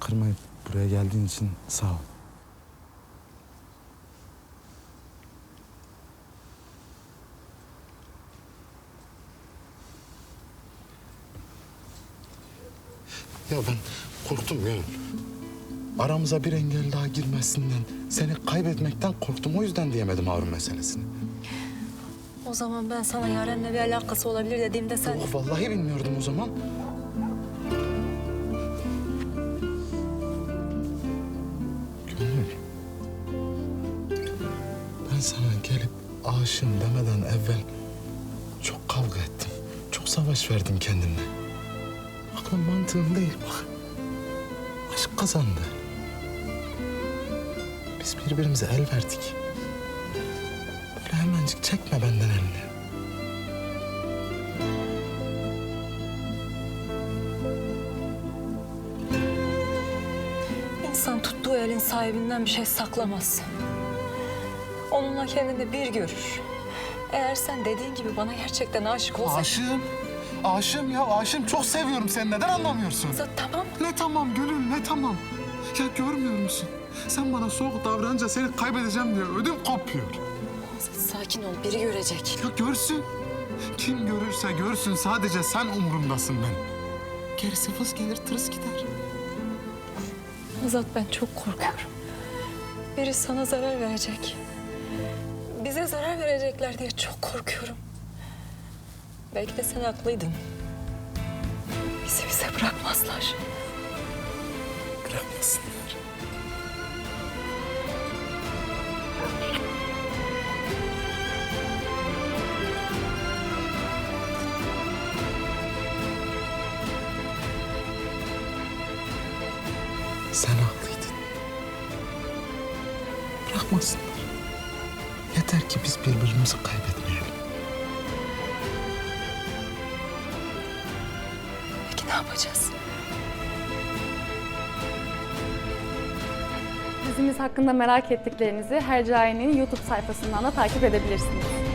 kırmayıp buraya geldiğin için sağ ol. Ya ben korktum Gönül. Aramıza bir engel daha girmesinden, seni kaybetmekten korktum. O yüzden diyemedim Harun meselesini. O zaman ben sana Yaren'le bir alakası olabilir dediğimde sen... Yok vallahi bilmiyordum o zaman. Gelip aşığım demeden evvel çok kavga ettim. Çok savaş verdim kendimle. Aklım mantığım değil bak. Aşk kazandı. Biz birbirimize el verdik. Böyle hemencik çekme benden elini. İnsan tuttuğu elin sahibinden bir şey saklamaz. Onunla kendini bir görür. Eğer sen dediğin gibi bana gerçekten aşık olsan... Aşığım. Aşığım ya aşığım. Çok seviyorum seni. Neden anlamıyorsun? Azat, Tamam. Ne tamam Gönül ne tamam. Ya görmüyor musun? Sen bana soğuk davranınca seni kaybedeceğim diye ödüm kopuyor. Sakin ol. Biri görecek. Ya görsün. Kim görürse görsün sadece sen umurumdasın benim. Gerisi vız gelir tırıs gider. Azat ben çok korkuyorum. Biri sana zarar verecek. Bize zarar verecekler diye çok korkuyorum. Belki de sen haklıydın. Bizi bize bırakmazlar. Bırakmasınlar. Sen haklıydın. Bırakmasınlar. Yeter ki biz birbirimizi kaybetmeyelim. Peki ne yapacağız? Dizimiz hakkında merak ettiklerinizi Hercai'nin YouTube sayfasından da takip edebilirsiniz.